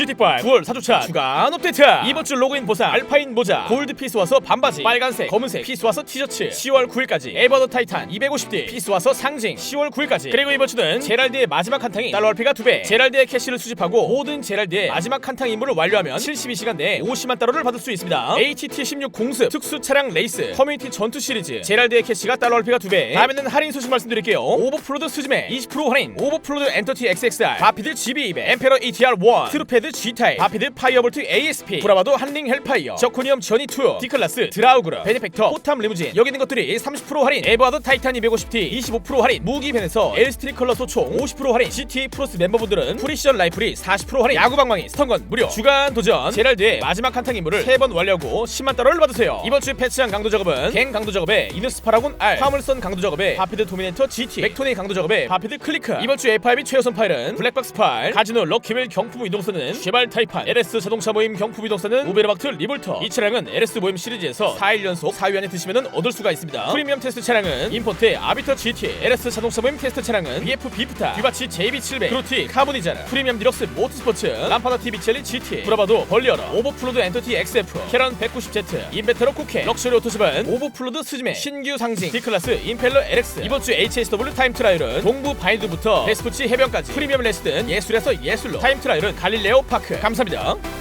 GT5 9월 4주차. 주간 업데이트. 이번 주 로그인 보상. 알파인 모자. 골드 피스 와서 반바지. 빨간색. 검은색. 피스 와서 티셔츠. 10월 9일까지. 에버더 타이탄 250D 피스 와서 상징. 10월 9일까지. 그리고 이번 주는 제랄드의 마지막 한탕이 달러 RP가 2배. 제랄드의 캐시를 수집하고 모든 제랄드의 마지막 한탕 임무를 완료하면 72시간 내에 50만 달러를 받을 수 있습니다. ATT 16 공습. 특수 차량 레이스. 커뮤니티 전투 시리즈. 제랄드의 캐시가 달러 RP가 2배. 다음에는 할인 소식 말씀드릴게요. 오버플로드 스즈메 20% 할인. 오버플로드 엔터티 XXR 바피드 GB200 엠페러 ETR 1 트루패드 G타입 바피드 파이어볼트 ASP 브라바도 한링 헬파이어 저코니엄 전이 2 D클라스 드라우그라 베네펙터 포탐 리무진 여기 있는 것들이 30% 할인 에버하드 타이탄 250T 25% 할인 무기 벤에서 엘스트리 컬러 소총 50% 할인 GTA 플러스 멤버분들은 프리시전 라이플이 40% 할인 야구 방망이 스턴건 무료 주간 도전 제랄드의 마지막 한탕 임무를 3번 완료하고 10만 달러를 받으세요. 이번 주 패치한 강도 작업은 갱 강도 작업에 이누스 파라곤 R 화물선 강도 작업에 바피드 도미네이터 GT 맥토니 강도 작업에 바피드 클리크 이번 주 F5 최우선 파일은 블랙박스 파일 카지노 럭키벨 경품 이동선은 쉐발 타이판 LS 자동차 모임 경품 이동선은 우베르박트 리볼터. 이 차량은 LS 모임 시리즈에서 4일 연속 4위 안에 드시면 얻을 수가 있습니다. 프리미엄 테스트 차량은 임포트의 아비터 GT LS 자동차 모임 테스트 차량은 BF 비프타 뷰바치 JB700 그루티 카보니자라. 프리미엄 디럭스 모터스포츠 람파다 TV 첼리 GT 브라바도 벌리어러 오버플로드 엔터티 XF 캐런 190Z 인베터러 쿠케. 럭셔리 오토집은 오버플로드 스즈메. 신규 상징. D클래스 임펠러 LX 이번 주 HSW 타임 트라이얼은 동부 바인드부터 데스포치 해변까지. 프리미엄 레스든 예술에서 예술로. 타임 트라이얼은 갈릴 파크. 감사합니다